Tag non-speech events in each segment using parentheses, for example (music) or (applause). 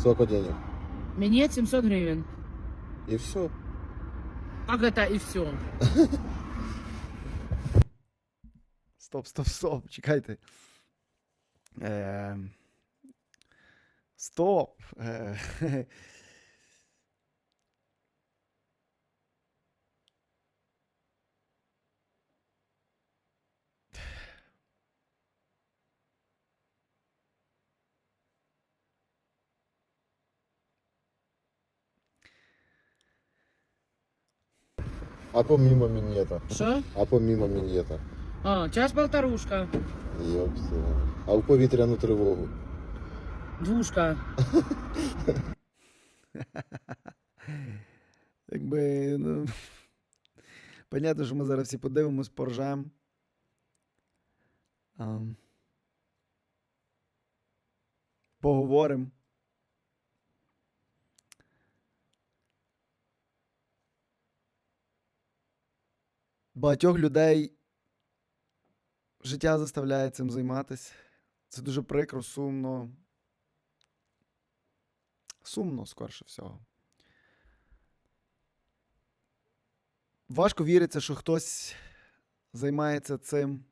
Сколько денег? Минет 700 гривен. И все. Как это и все? (laughs) Стоп, стоп, стоп, чекайте. Е, стоп. Е, (laughs) А помимо минета? Что? А помимо минета? А, час полторушка. Йопси. А у повітряну тривогу? Двушка. (laughs) Якби, ну. Понятно, що ми зараз всі подивимось, поржемо. Ам. Поговоримо. Багатьох людей життя заставляє цим займатися. Це дуже прикро, сумно. Сумно, скорше всього. Важко віриться, що хтось займається цим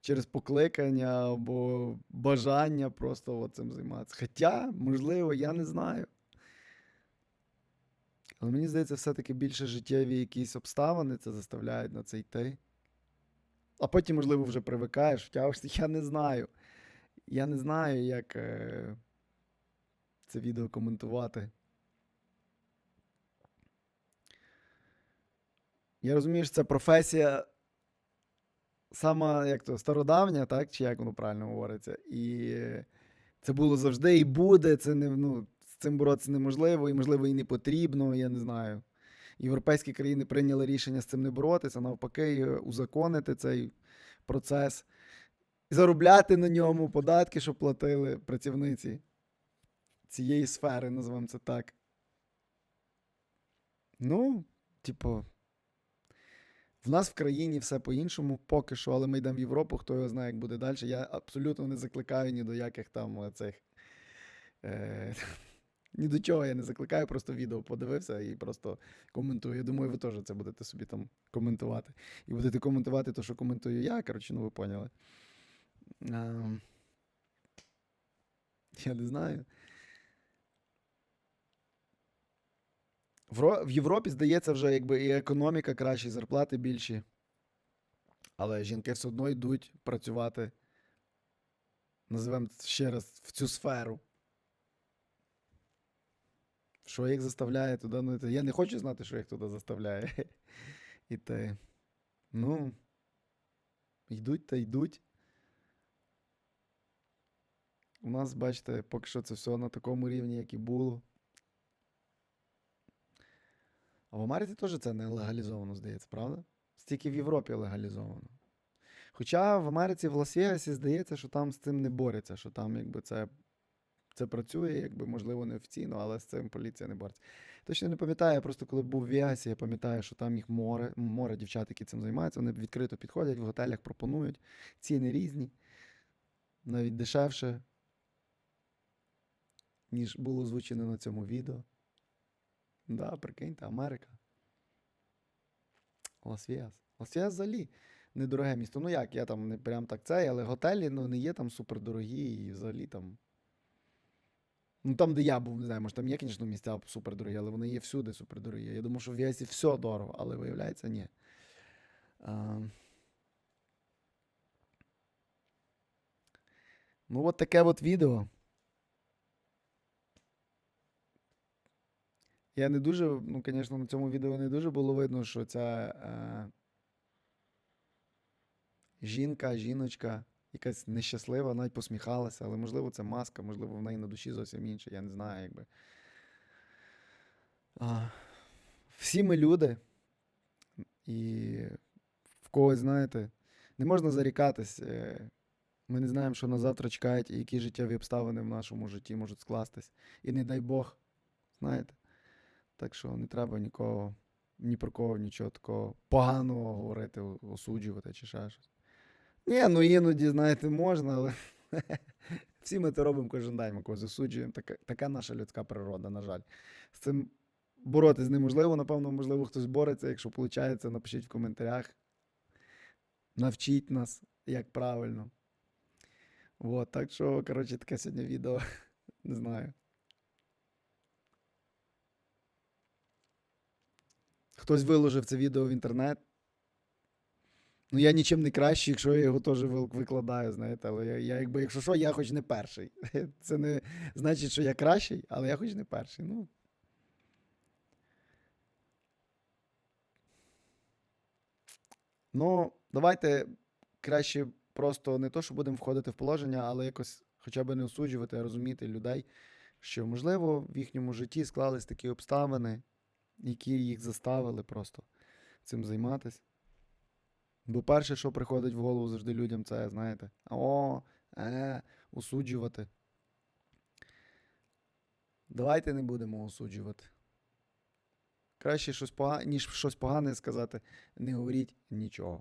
через покликання або бажання просто цим займатися. Хоча, можливо, я не знаю. Але мені здається, все-таки більше життєві якісь обставини це заставляють на це йти. А потім, можливо, вже привикаєш, втягуєшся. Я не знаю. Я не знаю, як е, це відео коментувати. Я розумію, що це професія сама як то стародавня, так? Чи як воно правильно говориться. І це було завжди і буде. Це не, ну, цим боротися неможливо, і, можливо, і не потрібно, я не знаю. Європейські країни прийняли рішення з цим не боротися, навпаки, е, узаконити цей процес, заробляти на ньому податки, що платили працівниці цієї сфери, називаємо це так. Ну, типу, в нас в країні все по-іншому поки що, але ми йдемо в Європу, хто його знає, як буде далі. Я абсолютно не закликаю ні до яких там е, цих. Е, (laughs) ні до чого я не закликаю, просто відео подивився і просто коментую. Я думаю, ви теж це будете собі там коментувати. І будете коментувати те, що коментую я. Коротше, ну ви поняли. Ем, я не знаю. В, Європі, здається, вже якби і економіка краща, і зарплати більші. Але жінки все одно йдуть працювати. Називаємо ще раз в цю сферу. Що їх заставляє туди? Ну, я не хочу знати, що їх туди заставляє. Іти. (laughs) Ну. Йдуть та йдуть. У нас, бачите, поки що це все на такому рівні, як і було. А в Америці теж це не легалізовано, здається, правда? Стільки в Європі легалізовано. Хоча в Америці, в Лас-Вегасі, здається, що там з цим не борються, що там якби це, це працює, якби, можливо, неофіційно, але з цим поліція не бореться. Точно не пам'ятаю, я просто коли був в Вегасі, я пам'ятаю, що там їх море, море дівчат, які цим займаються, вони відкрито підходять, в готелях пропонують. Ціни різні, навіть дешевше, ніж було озвучено на цьому відео. Да, прикиньте, Америка. Лас-Вегас. Лас-Вегас взагалі недороге місто. Ну як, я там не прям так цей, але готелі ну, не є там супердорогі і взагалі там. Ну там, де я був, не знаю, може там є, звісно, місця супердорогі, але вони є всюди супердорогі. Я думав, що в Вегасі все дорого, але виявляється, ні. А... Ну, от таке от відео. Я не дуже, ну, звісно, на цьому відео не дуже було видно, що ця е, жінка, жіночка, якась нещаслива, навіть посміхалася, але можливо це маска, можливо, в неї на душі зовсім інше, я не знаю, якби. А, всі ми люди, і в когось, знаєте, не можна зарікатись. е, Ми не знаємо, що на завтра чекають, і які життєві обставини в нашому житті можуть скластись. І не дай Бог, знаєте. Так що не треба нікого, ні про кого нічого такого поганого говорити, осуджувати чи ще щось. Ні, ну іноді, знаєте, можна, але (laughs) Всі ми це робимо кожен день, ми когось засуджуємо. Така, така наша людська природа, на жаль. З цим боротись неможливо, напевно, можливо, хтось бореться. Якщо виходить, напишіть в коментарях. Навчіть нас, як правильно. Вот, так що, коротше, таке сьогодні відео. (laughs) Не знаю. Хтось виложив це відео в інтернет. Ну, я нічим не кращий, якщо я його теж викладаю, знаєте, але я, я якби, якщо що, я хоч не перший. (laughs) Це не значить, що я кращий, але я хоч не перший. Ну. Ну, давайте краще просто не то, що будемо входити в положення, але якось хоча б не осуджувати, а розуміти людей, що, можливо, в їхньому житті склались такі обставини, які їх заставили просто цим займатися. Бо перше, що приходить в голову завжди людям, це, знаєте, о, е, осуджувати. Давайте не будемо осуджувати. Краще щось погане, ніж щось погане сказати, не говоріть нічого.